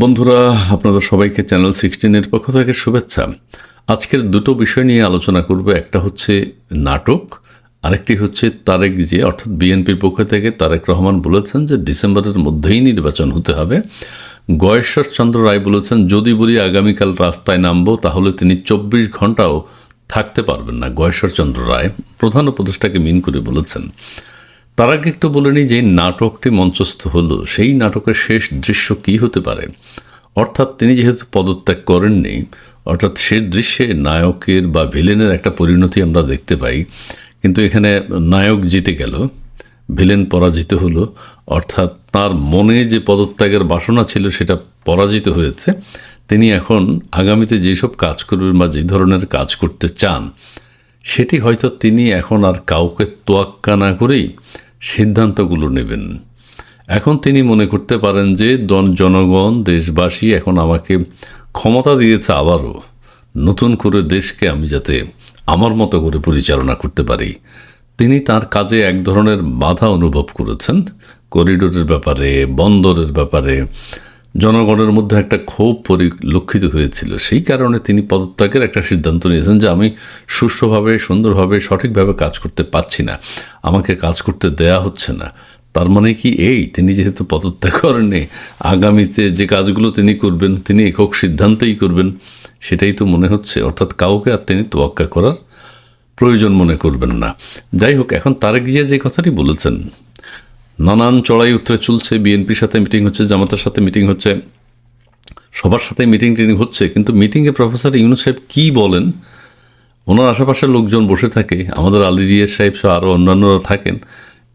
বন্ধুরা, আপনাদের সবাইকে চ্যানেল সিক্সটিনের পক্ষ থেকে শুভেচ্ছা। আজকের দুটো বিষয় নিয়ে আলোচনা করব। একটা হচ্ছে নাটক, আরেকটি হচ্ছে তারেক জি অর্থাৎ বিএনপির পক্ষ থেকে তারেক রহমান বলেছেন যে ডিসেম্বরের মধ্যেই নির্বাচন হতে হবে। গয়েশ্বর চন্দ্র রায় বলেছেন, যদি বলি আগামীকাল রাস্তায় নামবো, তাহলে তিনি চব্বিশ ঘন্টাও থাকতে পারবেন না। গয়েশ্বর চন্দ্র রায় প্রধান উপদেষ্টাকে মিন করে বলেছেন। তার আগে একটু বলে নিই যে নাটকটি মঞ্চস্থ হলো। সেই নাটকের শেষ দৃশ্য কি হতে পারে? অর্থাৎ তিনি যেহেতু পদত্যাগ করেননি, অর্থাৎ শেষ দৃশ্যে নায়কের বা ভিলেনের একটা পরিণতি আমরা দেখতে পাই। কিন্তু এখানে নায়ক জিতে গেল, ভিলেন পরাজিত হলো, অর্থাৎ তার মনে যে পদত্যাগের বাসনা ছিল সেটা পরাজিত হয়েছে। তিনি এখন আগামীতে যেসব কাজ করবেন বা যে ধরনের কাজ করতে চান সেটি হয়তো তিনি এখন আর কাউকে তোয়াক্কা না করেই সিদ্ধান্তগুলো নেবেন। এখন তিনি মনে করতে পারেন যে জন- জনগণ, দেশবাসী এখন আমাকে ক্ষমতা দিয়েছে আবারও। নতুন করে দেশকে আমি যাতে আমার মতো করে পরিচালনা করতে পারি। তিনি তার কাজে এক ধরনের বাধা অনুভব করেছেন। করিডোরের ব্যাপারে, বন্দরের ব্যাপারে জনগণের মধ্যে একটা ক্ষোভ পরিলক্ষিত হয়েছিল। সেই কারণে তিনি পদত্যাগের একটা সিদ্ধান্ত নিয়েছেন যে আমি সুষ্ঠুভাবে, সুন্দরভাবে, সঠিকভাবে কাজ করতে পারছি না। আমাকে কাজ করতে দেয়া হচ্ছে না। তার মানে কি এই? তিনি যেহেতু পদত্যাগ করেননি, আগামীতে যে কাজগুলো তিনি করবেন, তিনি একক সিদ্ধান্তেই করবেন, সেটাই তো মনে হচ্ছে। অর্থাৎ কাউকে আর তিনি তোয়াক্কা করার প্রয়োজন মনে করবেন না। যাই হোক, এখন তারেক জিয়া যে কথাটি বলেছেন নানান চড়াই উত্তরে চলছে, বিএনপির সাথে মিটিং হচ্ছে, জামাতের সাথে মিটিং হচ্ছে, সবার সাথে মিটিং টিটিং হচ্ছে, কিন্তু মিটিংয়ে প্রফেসর ইউনুস সাহেব কী বলেন? ওনার আশেপাশের লোকজন বসে থাকে, আমাদের আলী রিয়াজ সাহেব সহ আরও অন্যান্যরা থাকেন,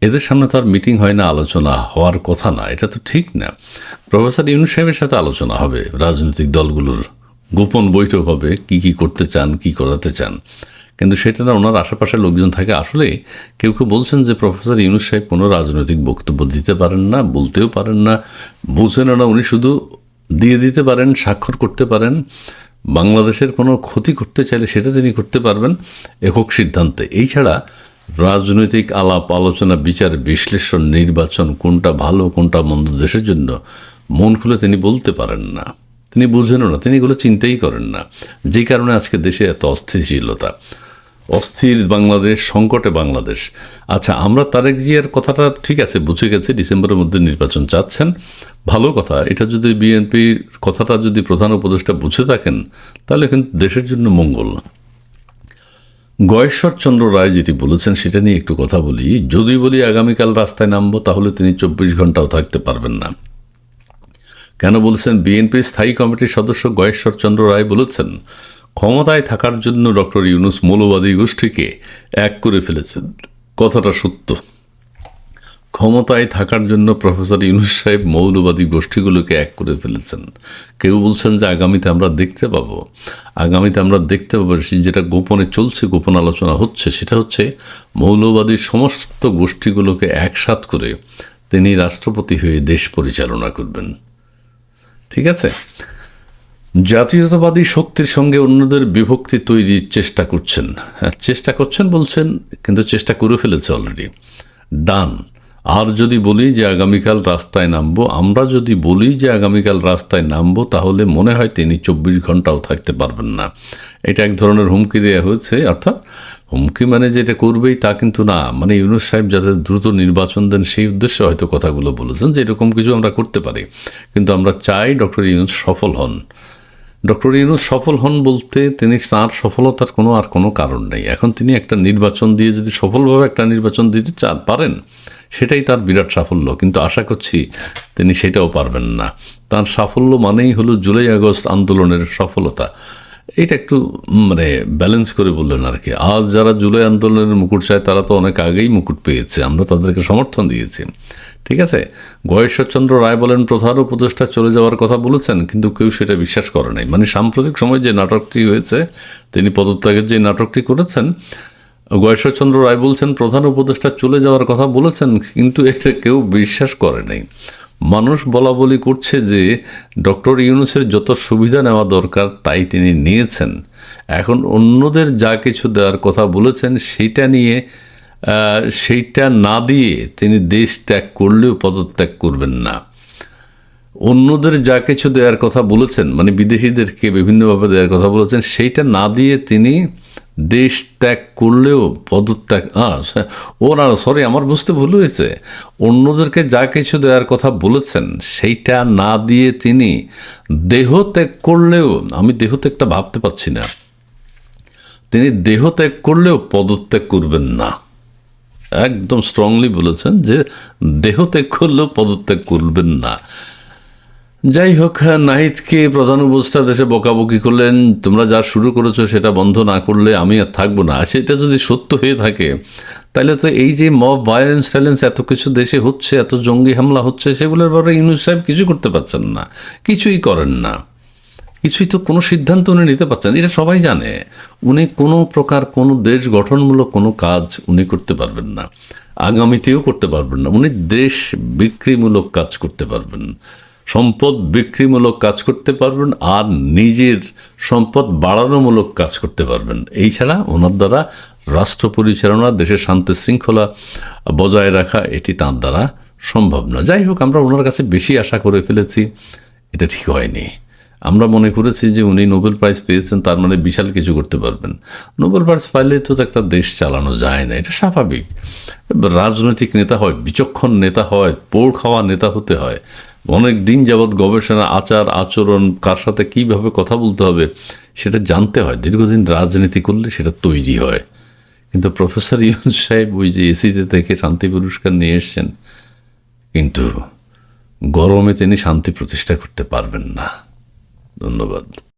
এদের সামনে তো আর মিটিং হয় না, আলোচনা হওয়ার কথা না, এটা তো ঠিক না। প্রফেসর ইউনুস সাহেবের সাথে আলোচনা হবে, রাজনৈতিক দলগুলোর গোপন বৈঠক হবে, কি কি করতে চান, কি করাতে চান। কিন্তু সেটা না ওনার আশেপাশের লোকজন থাকে। আসলে কেউ কেউ বলছেন যে প্রফেসর ইউনুস সাহেব কোনো রাজনৈতিক বক্তব্য দিতে পারেন না, বলতেও পারেন না। বুঝেন না, উনি শুধু দিয়ে দিতে পারেন, স্বাক্ষর করতে পারেন। বাংলাদেশের কোনো ক্ষতি করতে চাইলে সেটা তিনি করতে পারবেন একক সিদ্ধান্তে। এই ছাড়া রাজনৈতিক আলাপ, আলোচনা, বিচার, বিশ্লেষণ, নির্বাচন, কোনটা ভালো, কোনটা মন্দ, দেশের জন্য মন খুলে তিনি বলতে পারেন না। তিনি বুঝেনও না, তিনি এগুলো চিন্তাই করেন না। যে কারণে আজকে দেশে এত অস্থিতিশীলতা। অস্থির বাংলাদেশ, সংকটে বাংলাদেশ। আচ্ছা আমরা তারেক জিয়ার কথাটা ঠিক আছে, বুঝে গেছি, ডিসেম্বরের মধ্যে নির্বাচন চাচ্ছেন। ভালো কথা, এটা যদি বিএনপির কথাটা যদি প্রধান উপদেষ্টা বুঝে থাকেন, তাহলে কিন্তু দেশের জন্য মঙ্গল। গয়েশ্বর চন্দ্র রায় যেটি বলেছেন, সেটা নিয়ে একটু কথা বলি। যদি বলি আগামীকাল রাস্তায় নামবো, তাহলে তিনি চব্বিশ ঘন্টাও থাকতে পারবেন না। কেন বলছেন বিএনপির স্থায়ী কমিটির সদস্য গয়েশ্বর চন্দ্র রায় বলেছেন ক্ষমতায় থাকার জন্য ডক্টর ইউনুস মৌলবাদী গোষ্ঠীকে এক করে ফেলেছেন। কথাটা সত্য। ক্ষমতায় থাকার জন্য প্রফেসর ইউনুস সাহেব মৌলবাদী গোষ্ঠীগুলোকে এক করে ফেলেছেন। কেউ বলছেন যে আগামীতে আমরা দেখতে পাবো। আগামীতে আমরা দেখতে পাবো যেটা গোপনে চলছে, গোপন আলোচনা হচ্ছে, সেটা হচ্ছে মৌলবাদী সমস্ত গোষ্ঠীগুলোকে একসাথ করে তিনি রাষ্ট্রপতি হয়ে দেশ পরিচালনা করবেন। ঠিক আছে? জাতীয়তাবাদী শক্তির সঙ্গে অন্যদের বিভক্তি তৈরির চেষ্টা করছেন। হ্যাঁ চেষ্টা করছেন বলছেন, কিন্তু চেষ্টা করে ফেলেছে অলরেডি ডান, আর যদি বলি যে আগামীকাল রাস্তায় নামবো, আমরা যদি বলি যে আগামীকাল রাস্তায় নামবো, তাহলে মনে হয় তিনি চব্বিশ ঘন্টাও থাকতে পারবেন না। এটা এক ধরনের হুমকি দেওয়া হয়েছে, অর্থাৎ হুমকি মানে যেটা করবেই তা কিন্তু না। মানে ইউনুস সাহেব যাতে দ্রুত নির্বাচন দেন, সেই উদ্দেশ্যে হয়তো কথাগুলো বলেছেন যে এরকম কিছু আমরা করতে পারি। কিন্তু আমরা চাই ডক্টর ইউনুস সফল হন। ডক্টর ইউনুস সফল হন বলতে তিনি তাঁর সফলতার কোনো আর কোনো কারণ নেই। এখন তিনি একটা নির্বাচন দিয়ে যদি সফলভাবে একটা নির্বাচন দিতে চান, পারেন, সেটাই তার বিরাট সাফল্য। কিন্তু আশা করছি তিনি সেটাও পারবেন না। তার সাফল্য মানেই হলো জুলাই আগস্ট আন্দোলনের সফলতা। এটা একটু মানে ব্যালেন্স করে বললেন আর কি। আজ যারা জুলাই আন্দোলনের মুকুট চায়, তারা তো অনেক আগেই মুকুট পেয়েছে। আমরা তাদেরকে সমর্থন দিয়েছি। ঠিক আছে? গয়েশ্বরচন্দ্র রায় বলেন, প্রধান উপদেষ্টা চলে যাওয়ার কথা বলেছেন, কিন্তু কেউ সেটা বিশ্বাস করে নাই। মানে সাম্প্রতিক সময় যে নাটকটি হয়েছে, তিনি পদত্যাগের যে নাটকটি করেছেন, গয়েশ্বরচন্দ্র রায় বলছেন, প্রধান উপদেষ্টা চলে যাওয়ার কথা বলেছেন, কিন্তু এটা কেউ বিশ্বাস করে নাই। মানুষ বলা বলি করছে যে, ডক্টর ইউনুসের যত সুবিধা নেওয়া দরকার, তাই তিনি নিয়েছেন। এখন অন্যদের যা কিছু দেওয়ার কথা বলেছেন সেটা নিয়ে সেইটা না দিয়ে তিনি দেশ ত্যাগ করলেও পদত্যাগ করবেন না। অন্যদের যা কিছু দেওয়ার কথা বলেছেন মানে বিদেশিদেরকে বিভিন্নভাবে দেওয়ার কথা বলেছেন, সেইটা না দিয়ে তিনি দেশ ত্যাগ করলেও পদত্যাগ ও না সরি আমার বুঝতে ভুল হয়েছে। অন্যদেরকে যা কিছু দেওয়ার কথা বলেছেন, সেইটা না দিয়ে তিনি দেহ ত্যাগ করলেও, আমি দেহ ত্যাগটা ভাবতে পারছি না, তিনি দেহ ত্যাগ করলেও পদত্যাগ করবেন না। একদম স্ট্রংলি বলেছেন যে দেহ ত্যাগ করলেও পদত্যাগ করবেন না। যাই হোক, নাহিদকে প্রধান উপদেষ্টা দেশে বকাবকি করলেন, তোমরা যা শুরু করেছ সেটা বন্ধ না করলে আমি আর থাকব না। সেটা যদি সত্য হয়ে থাকে, তাহলে তো এই যে মব ভায়োলেন্স ট্যালেন্স এত কিছু দেশে হচ্ছে, এত জঙ্গি হামলা হচ্ছে, সেগুলোর ব্যাপারে ইউনুস সাহেব কিছু করতে পারছেন না, কিছুই করেন না। কিছুই তো কোনো সিদ্ধান্ত উনি নিতে পারছেন এটা সবাই জানে। উনি কোনো প্রকার কোনো দেশ গঠনমূলক কোনো কাজ উনি করতে পারবেন না। আগামীতেও করতে পারবেন না। উনি দেশ বিক্রিমূলক কাজ করতে পারবেন। সম্পদ বিক্রিমূলক কাজ করতে পারবেন আর নিজের সম্পদ বাড়ানোমূলক কাজ করতে পারবেন। এই ছাড়া ওনার দ্বারা রাষ্ট্র পরিচালনা, দেশের শান্তি শৃঙ্খলা বজায় রাখা এটি তার দ্বারা সম্ভব না। যাই হোক, আমরা ওনার কাছে বেশি আশা করে ফেলেছি। এটা ঠিক হয়নি। আমরা মনে করেছি যে উনি নোবেল প্রাইজ পেয়েছেন, তার মানে বিশাল কিছু করতে পারবেন। নোবেল প্রাইজ পাইলে তো একটা দেশ চালানো যায় না, এটা স্বাভাবিক। রাজনৈতিক নেতা হয়, বিচক্ষণ নেতা হয়, পোড় খাওয়া নেতা হতে হয়। অনেক দিন যাবৎ গবেষণা, আচার, আচরণ, কার সাথে কীভাবে কথা বলতে হবে, সেটা জানতে হয়। দীর্ঘদিন রাজনীতি করলে সেটা তৈরি হয়। কিন্তু প্রফেসর ইউনুস সাহেব ওই যে এসিতে থেকে শান্তি পুরস্কার নিয়ে এসছেন, কিন্তু গরমে তিনি শান্তি প্রতিষ্ঠা করতে পারবেন না। ধন্যবাদ।